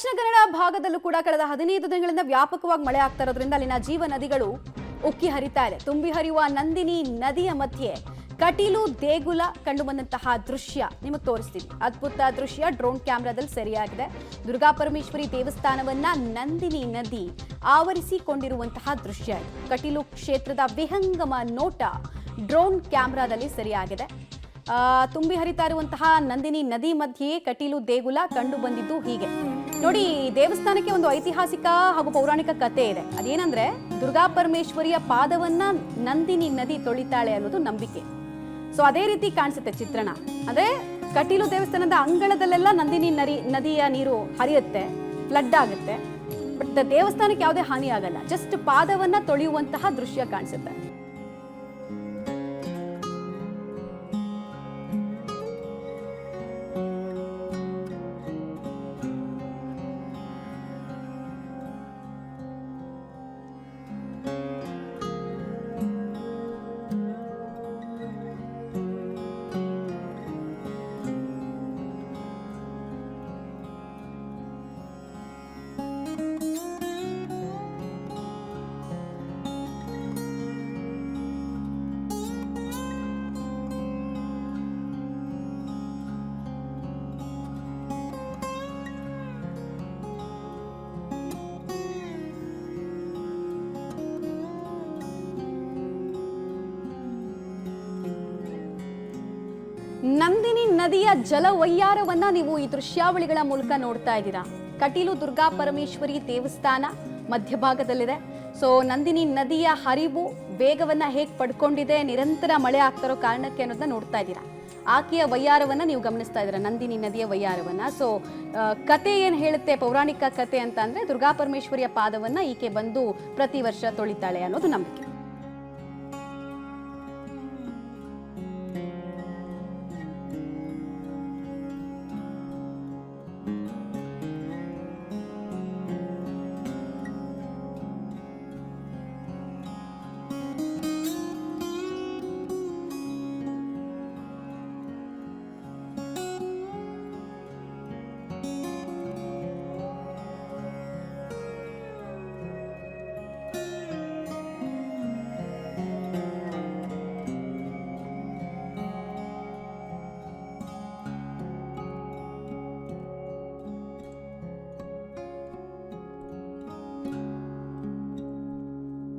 ದಕ್ಷಿಣ ಕನ್ನಡ ಭಾಗದಲ್ಲೂ ಕೂಡ ಕಳೆದ ಹದಿನೈದು ದಿನಗಳಿಂದ ವ್ಯಾಪಕವಾಗಿ ಮಳೆ ಆಗ್ತಾ ಇರೋದ್ರಿಂದ ಅಲ್ಲಿನ ಜೀವ ನದಿಗಳು ಉಕ್ಕಿ ಹರಿತಾ ಇದೆ. ತುಂಬಿ ಹರಿಯುವ ನಂದಿನಿ ನದಿಯ ಮಧ್ಯೆ ಕಟೀಲು ದೇಗುಲ ಕಂಡು ಬಂದಂತಹ ದೃಶ್ಯ ನಿಮಗೆ ತೋರಿಸ್ತೀನಿ. ಅದ್ಭುತ ದೃಶ್ಯ ಡ್ರೋನ್ ಕ್ಯಾಮೆರಾದಲ್ಲಿ ಸೆರೆಯಾಗಿದೆ. ದುರ್ಗಾ ಪರಮೇಶ್ವರಿ ದೇವಸ್ಥಾನವನ್ನ ನಂದಿನಿ ನದಿ ಆವರಿಸಿಕೊಂಡಿರುವಂತಹ ದೃಶ್ಯ ಕಟೀಲು ಕ್ಷೇತ್ರದ ವಿಹಂಗಮ ನೋಟ ಡ್ರೋನ್ ಕ್ಯಾಮ್ರಾದಲ್ಲಿ ಸೆರೆಯಾಗಿದೆ. ತುಂಬಿ ಹರಿತಾ ಇರುವಂತಹ ನಂದಿನಿ ನದಿ ಮಧ್ಯೆ ಕಟೀಲು ದೇಗುಲ ಕಂಡು ಬಂದಿದ್ದು ಹೀಗೆ. ನೋಡಿ ದೇವಸ್ಥಾನಕ್ಕೆ ಒಂದು ಐತಿಹಾಸಿಕ ಹಾಗೂ ಪೌರಾಣಿಕ ಕಥೆ ಇದೆ. ಅದೇನಂದ್ರೆ, ದುರ್ಗಾ ಪರಮೇಶ್ವರಿಯ ಪಾದವನ್ನ ನಂದಿನಿ ನದಿ ತೊಳಿತಾಳೆ ಅನ್ನೋದು ನಂಬಿಕೆ. ಸೊ ಅದೇ ರೀತಿ ಕಾಣಿಸುತ್ತೆ ಚಿತ್ರಣ. ಅಂದ್ರೆ, ಕಟೀಲು ದೇವಸ್ಥಾನದ ಅಂಗಳದಲ್ಲೆಲ್ಲ ನಂದಿನಿ ನರಿ, ನದಿಯ ನೀರು ಹರಿಯುತ್ತೆ ಫ್ಲಡ್ ಆಗುತ್ತೆ. ಬಟ್ ದೇವಸ್ಥಾನಕ್ಕೆ ಯಾವುದೇ ಹಾನಿ ಆಗಲ್ಲ ಜಸ್ಟ್ ಪಾದವನ್ನ ತೊಳೆಯುವಂತಹ ದೃಶ್ಯ ಕಾಣಿಸುತ್ತೆ. ನಂದಿನಿ ನದಿಯ ಜಲವಯ್ಯಾರವನ್ನ ನೀವು ಈ ದೃಶ್ಯಾವಳಿಗಳ ಮೂಲಕ ನೋಡ್ತಾ ಇದ್ದೀರಾ. ಕಟೀಲು ದುರ್ಗಾ ಪರಮೇಶ್ವರಿ ದೇವಸ್ಥಾನ ಮಧ್ಯಭಾಗದಲ್ಲಿದೆ. ಸೊ ನಂದಿನಿ ನದಿಯ ಹರಿವು ವೇಗವನ್ನ ಹೇಗೆ ಪಡ್ಕೊಂಡಿದೆ, ನಿರಂತರ ಮಳೆ ಆಗ್ತಿರೋ ಕಾರಣಕ್ಕೆ ಅನ್ನೋದನ್ನ ನೋಡ್ತಾ ಇದ್ದೀರಾ. ಆಕೆಯ ವೈಯಾರವನ್ನ ನೀವು ಗಮನಿಸ್ತಾ ಇದ್ದೀರಾ, ನಂದಿನಿ ನದಿಯ ವೈಯಾರವನ್ನ. ಸೊ ಕತೆ ಏನು ಹೇಳುತ್ತೆ, ಪೌರಾಣಿಕ ಕತೆ ಅಂತ ಅಂದ್ರೆ ದುರ್ಗಾ ಪರಮೇಶ್ವರಿಯ ಪಾದವನ್ನ ಈಕೆ ಬಂದು ಪ್ರತಿ ವರ್ಷ ತೊಳಿತಾಳೆ ಅನ್ನೋದು ನಂಬಿಕೆ.